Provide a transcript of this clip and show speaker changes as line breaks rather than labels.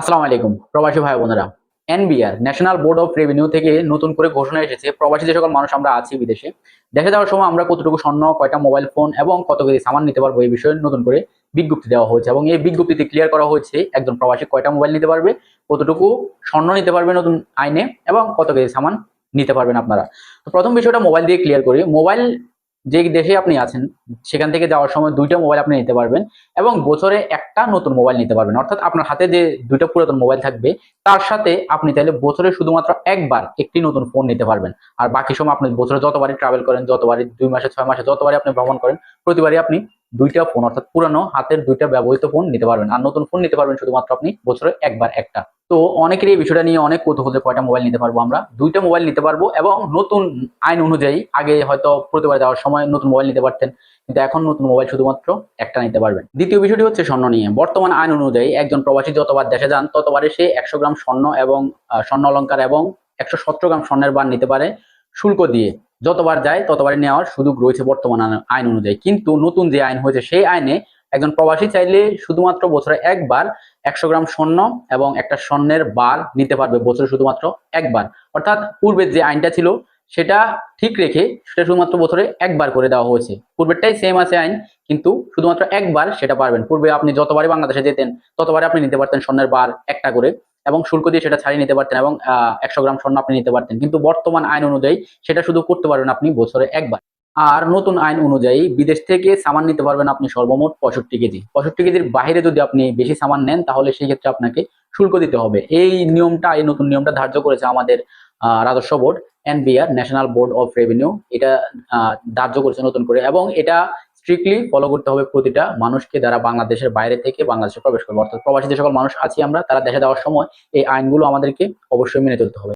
আসসালামু আলাইকুম, প্রবাসী ভাই বোনেরা। NBR national board of revenue থেকে নতুন করে ঘোষণা এসেছে, প্রবাসী যে সকল মানুষ আমরা আছি বিদেশে, দেখে যাওয়ার সময় আমরা কতটুকু স্বর্ণ, কয়টা মোবাইল ফোন এবং কত কেজি সামান নিতে পারব এই বিষয়ে নতুন করে বিজ্ঞপ্তি দেওয়া হয়েছে এবং এই বিজ্ঞপ্তিতে ক্লিয়ার করা হয়েছে একজন প্রবাসী কয়টা মোবাইল নিতে পারবে, কতটুকু স্বর্ণ নিতে পারবে নতুন আইনে এবং কত কেজি সামান নিতে পারবেন আপনারা। তো প্রথম বিষয়টা মোবাইল দিয়ে ক্লিয়ার করি। মোবাইল যে দেশে আপনি আছেন, সেখান থেকে যাওয়ার সময় দুইটা মোবাইল আপনি নিতে পারবেন এবং বছরে একটা নতুন মোবাইল নিতে পারবেন। অর্থাৎ আপনার হাতে যে দুইটা পুরাতন মোবাইল থাকবে, তার সাথে আপনি তাহলে বছরে শুধুমাত্র একবার একটি নতুন ফোন নিতে পারবেন। আর বাকি সময় আপনি বছরে যতবারই ট্রাভেল করেন, যতবারই দুই মাসে, ছয় মাসে, যতবারই আপনি ভ্রমণ করেন প্রতিবারই আপনি দুইটা ফোন অর্থাৎ পুরানো হাতের দুইটা ব্যবহৃত ফোন নিতে পারবেন। আর নতুন ফোন নিতে পারবেন শুধুমাত্র আপনি বছরে একবার একটা। তো অনেকের এই বিষয়টা নিয়ে অনেক কৌতূহল কয়টা মোবাইল নিতে পারব আমরা। দুইটা মোবাইল নিতে পারব এবং নতুন আইন অনুযায়ী আগে হয়তো প্রতিবার যাওয়ার সময় নতুন মোবাইল নিতে পারতেন, কিন্তু এখন নতুন মোবাইল শুধুমাত্র একটা নিতে পারবেন। দ্বিতীয় বিষয়টি হচ্ছে স্বর্ণ নিয়ে। বর্তমান আইন অনুযায়ী একজন প্রবাসী যতবার দেশে যান ততবারে সে একশো গ্রাম স্বর্ণ এবং স্বর্ণ অলংকার এবং একশো সতেরো গ্রাম স্বর্ণের বার নিতে পারে। শুল্ক দিয়ে যতবার যায়, ততবারই নেওয়ার সুযোগ রয়েছে বর্তমান আইন- অনুযায়ী। কিন্তু নতুন যে আইন হয়েছে, সেই আইনে একজন প্রবাসী চাইলে শুধুমাত্র বছরে একবার একশো গ্রাম স্বর্ণ এবং একটা স্বর্ণের বার নিতে পারবে বছরে শুধুমাত্র একবার। অর্থাৎ পূর্বের যে আইনটা ছিল, সেটা ঠিক রেখে সেটা শুধুমাত্র বছরে একবার করে দেওয়া হয়েছে। পূর্বেরটাই সেম আছে আইন, কিন্তু শুধুমাত্র একবার সেটা পারবেন। পূর্বে আপনি যতবারই বাংলাদেশে যেতেন, ততবারই আপনি নিতে পারতেন স্বর্ণের বার একটা করে। এবং শুল্ক দিয়ে সেটা ছাড়িয়ে নিতে পারতেন এবং একশো গ্রাম স্বর্ণ আপনি নিতে পারতেন। কিন্তু বর্তমান আইন অনুযায়ী সেটা শুধু করতে পারবেন আপনি বছরে একবার। আর নতুন আইন অনুযায়ী বিদেশ থেকে সামান নিতে পারবেন আপনি সর্বমোট পঁয়ষট্টি কেজি। পঁয়ষট্টি কেজির বাইরে যদি আপনি বেশি সামান নেন, তাহলে সেই ক্ষেত্রে আপনাকে শুল্ক দিতে হবে। এই নিয়মটা, এই নতুন নিয়মটা ধার্য করেছে আমাদের রাজস্ব board, NBR, national board of revenue. এটা ধার্য করেছে নতুন করে এবং এটা স্ট্রিক্টলি ফলো করতে হবে প্রতিটা মানুষকে যারা বাংলাদেশের বাইরে থেকে বাংলাদেশে প্রবেশ করবে। অর্থাৎ প্রবাসী যে সকল মানুষ আছি আমরা, তারা দেশে যাওয়ার সময় এই আইনগুলো আমাদেরকে অবশ্যই মেনে চলতে হবে।